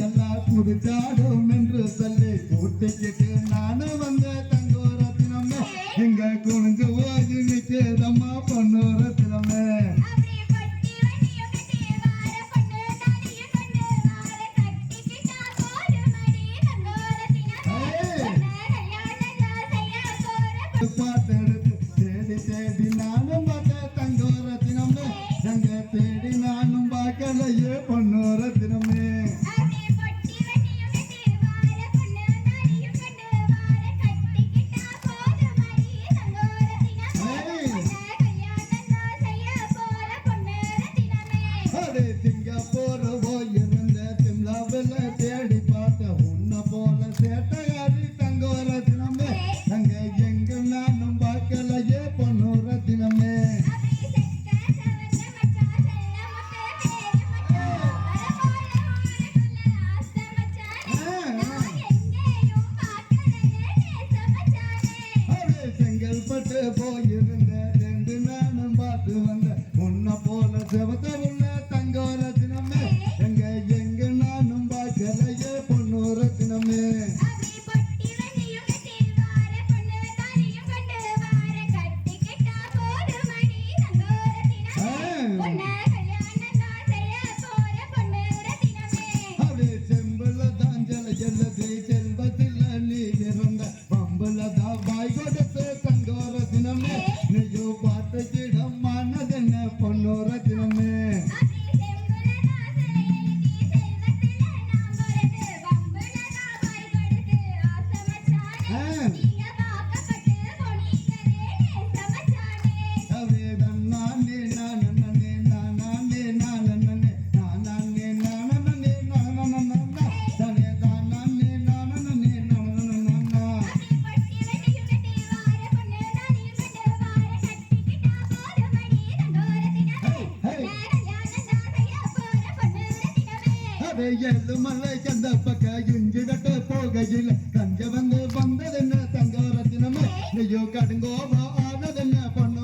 எல்லாம் குடிச்சாடும் என்று சொல்லி கூட்டிக்கிட்டு நானும் வந்த குனிஞ்சு பாட்டெடுத்து தேடி எங்க தேடி நானும் பார்க்கலையே அடே செங்கல்பட்டு போயிருந்த ரெண்டு நானும் பார்த்து வந்த உன்னை போல செவத்த உள்ள தங்கோரத்தினமே. எங்க எங்க நானும் பார்க்கலையே பொண்ணோரத்தினமே அப்படியே செம்புல ஜலதி செல்வத்தில் நீ இருந்த பம்புல தான் மனதென்ன பொன்னோர அதே ஏழு மலை கந்த பக்க இஞ்சி போகையில் கஞ்ச வந்து வந்ததென்ன தங்க தினமே நீயோ கடுங்கோபா ஆனதென்ன பொன்